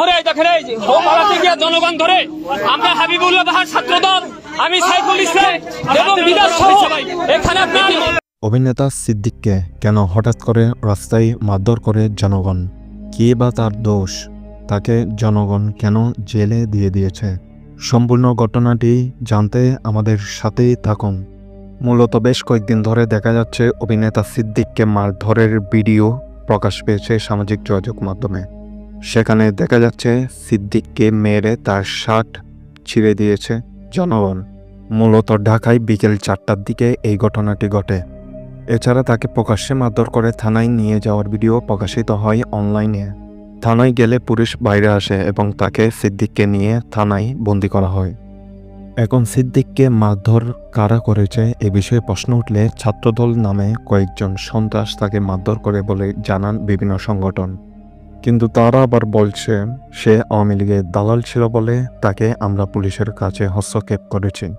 ধরে দেখেন এই পাড়াতে গিয়ে জনগণ ধরে। আমরা হাবিবুল্লাহ বাহার ছাত্রদল, আমি সাইফুল ইসলাম এবং এখানে অভিনেতা সিদ্দিককে কেন হঠাৎ করে রাস্তায় মারধর করে জনগণ? কি বা তার দোষ? তাকে জনগণ কেন জেলে দিয়ে দিয়েছে? সম্পূর্ণ ঘটনাটি জানতে আমাদের সাথেই থাকুন। মূলত বেশ কয়েকদিন ধরে দেখা যাচ্ছে অভিনেতা সিদ্দিককে মারধরের ভিডিও প্রকাশ পেয়েছে সামাজিক যোগাযোগ মাধ্যমে। সেখানে দেখা যাচ্ছে সিদ্দিককে মেরে তার শার্ট ছিঁড়ে দিয়েছে জনগণ। মূলত ঢাকায় বিকেল চারটার দিকে এই ঘটনাটি ঘটে। এছাড়া তাকে প্রকাশ্যে মারধর করে থানায় নিয়ে যাওয়ার ভিডিও প্রকাশিত হয় অনলাইনে। থানায় গেলে পুলিশ বাইরে আসে এবং তাকে সিদ্দিককে নিয়ে থানায় বন্দি করা হয়। এখন সিদ্দিককে মারধর কারা করেছে এ বিষয়ে প্রশ্ন উঠলে ছাত্রদল নামে কয়েকজন সন্ত্রাস তাকে মারধর করে বলে জানান বিভিন্ন সংগঠন। কিন্তু তারা আবার বলছে, সে আওয়ামী লীগের দালাল ছিল বলে তাকে আমরা পুলিশের কাছে হস্তক্ষেপ করেছি।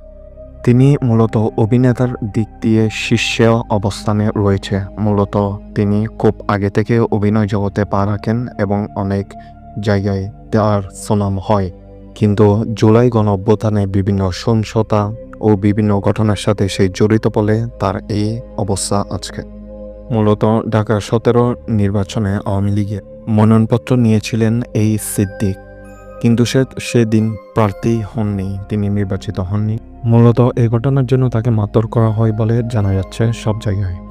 তিনি মূলত অভিনেতার দিক দিয়ে শীর্ষে অবস্থানে রয়েছে। মূলত তিনি খুব আগে থেকে অভিনয় জগতে পা রাখেন এবং অনেক জায়গায় তার সুনাম হয়। কিন্তু জুলাই গণ অভ্যুত্থানে বিভিন্ন সহিংসতা ও বিভিন্ন ঘটনার সাথে সেই জড়িত বলে তার এই অবস্থা আজকে। মূলত ঢাকা সতেরো নির্বাচনে আওয়ামী লীগের মনোনয়নপত্র নিয়েছিলেন এই সিদ্দিক। কিন্তু সে সেদিন প্রার্থী হননি, তিনি নির্বাচিত হননি। মূলত এই ঘটনার জন্য তাকে মাতর করা হয় বলে জানা যাচ্ছে সব জায়গায়।